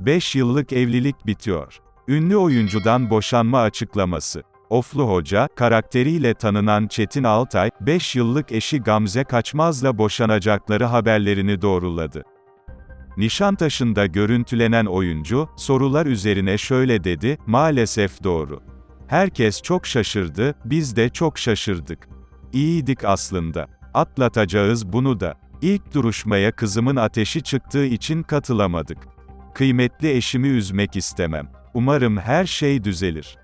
5 yıllık evlilik bitiyor. Ünlü oyuncudan boşanma açıklaması. Oflu Hoca, karakteriyle tanınan Çetin Altay, 5 yıllık eşi Gamze Kaçmaz'la boşanacakları haberlerini doğruladı. Nişantaşı'nda görüntülenen oyuncu, sorular üzerine şöyle dedi, maalesef doğru. Herkes çok şaşırdı, biz de çok şaşırdık. İyiydik aslında. Atlatacağız bunu da. İlk duruşmaya kızımın ateşi çıktığı için katılamadık. Kıymetli eşimi üzmek istemem. Umarım her şey düzelir.